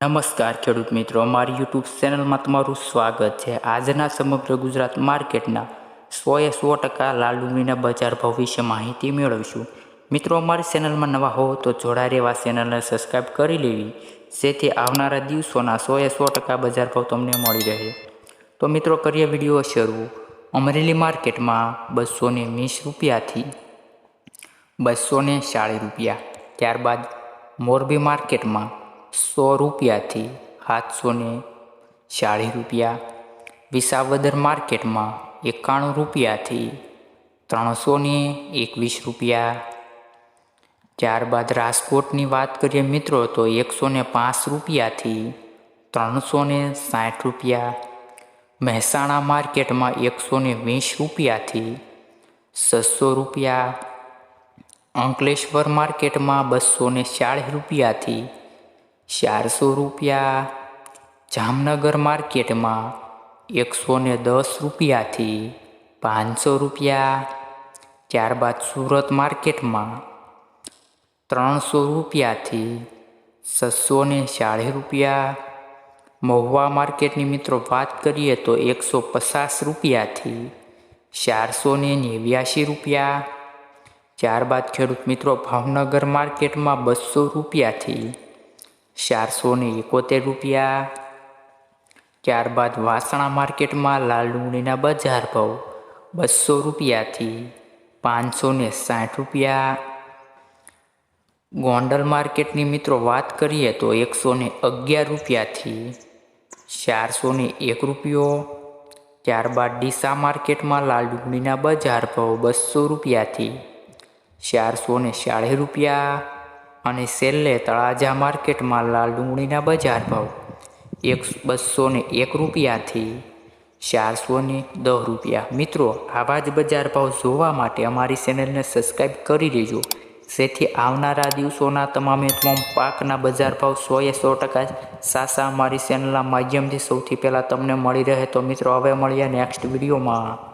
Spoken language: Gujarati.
નમસ્કાર ખેડૂત મિત્રો, અમારી યુટ્યુબ ચેનલમાં તમારું સ્વાગત છે. આજના સમગ્ર ગુજરાત માર્કેટના સોએ સો ટકા લાલ ડુંગળીના બજાર ભાવ વિશે માહિતી મેળવીશું. મિત્રો, અમારી ચેનલમાં નવા હો તો જોડાઈ રહેવા ચેનલને સબસ્ક્રાઈબ કરી લેવી. જેથી આવનારા દિવસોના સોએ સો ટકા બજાર ભાવ તમને મળી રહે. તો મિત્રો, કરીએ વીડિયો શરૂ. અમરેલી માર્કેટમાં બસો ને વીસ રૂપિયાથી બસો ને ચાળીસ રૂપિયા. ત્યારબાદ મોરબી માર્કેટમાં સો રૂપિયાથી સાતસો ને ચાળીસ રૂપિયા. વિસાવદર માર્કેટમાં એકાણું રૂપિયાથી ત્રણસો ને એકવીસ રૂપિયા. ત્યારબાદ રાજકોટની વાત કરીએ મિત્રો, તો એકસો ને પાંચ રૂપિયાથી ત્રણસો ને સાઠ રૂપિયા. મહેસાણા માર્કેટમાં એકસો ને વીસ રૂપિયાથી છસો રૂપિયા. અંકલેશ્વર માર્કેટમાં બસો ને ચાળીસ રૂપિયાથી ચારસો રૂપિયા. જામનગર માર્કેટમાં એકસો ને દસ રૂપિયાથી પાંચસો રૂપિયા. ત્યારબાદ સુરત માર્કેટમાં ત્રણસો રૂપિયાથી છસો ને ચાળીસ રૂપિયા. મહુવા માર્કેટની મિત્રો વાત કરીએ તો એકસો પચાસ રૂપિયાથી ચારસો ને નેવ્યાસી રૂપિયા. ત્યારબાદ ખેડૂત મિત્રો ભાવનગર માર્કેટમાં બસો રૂપિયાથી ચારસો ને એકોતેર રૂપિયા. ત્યારબાદ વાસણા માર્કેટમાં લાલ ડુંગળીના બજાર ભાવ બસો રૂપિયાથી પાંચસો ને સાઠ રૂપિયા. ગોંડલ માર્કેટની મિત્રો વાત કરીએ તો એકસો ને અગિયાર રૂપિયાથી ચારસો ને એક રૂપિયો. ત્યારબાદ ડીસા માર્કેટમાં લાલ ડુંગળીના બજાર ભાવ બસો રૂપિયાથી ચારસો ને ચાળીસ રૂપિયા. અને છેલ્લે તળાજા માર્કેટમાં લાલ ડુંગળીના બજાર ભાવ એક બસો ને એક રૂપિયાથી ચારસો ને દસ રૂપિયા. મિત્રો, આવા જ બજાર ભાવ જોવા માટે અમારી ચેનલને સબસ્ક્રાઈબ કરી લેજો જેથી આવનારા દિવસોના તમામે તમામ પાકના બજાર ભાવ સોએ સો ટકા સાસા અમારી ચેનલના માધ્યમથી સૌથી પહેલાં તમને મળી રહે. તો મિત્રો, હવે મળીએ નેક્સ્ટ વિડીયોમાં.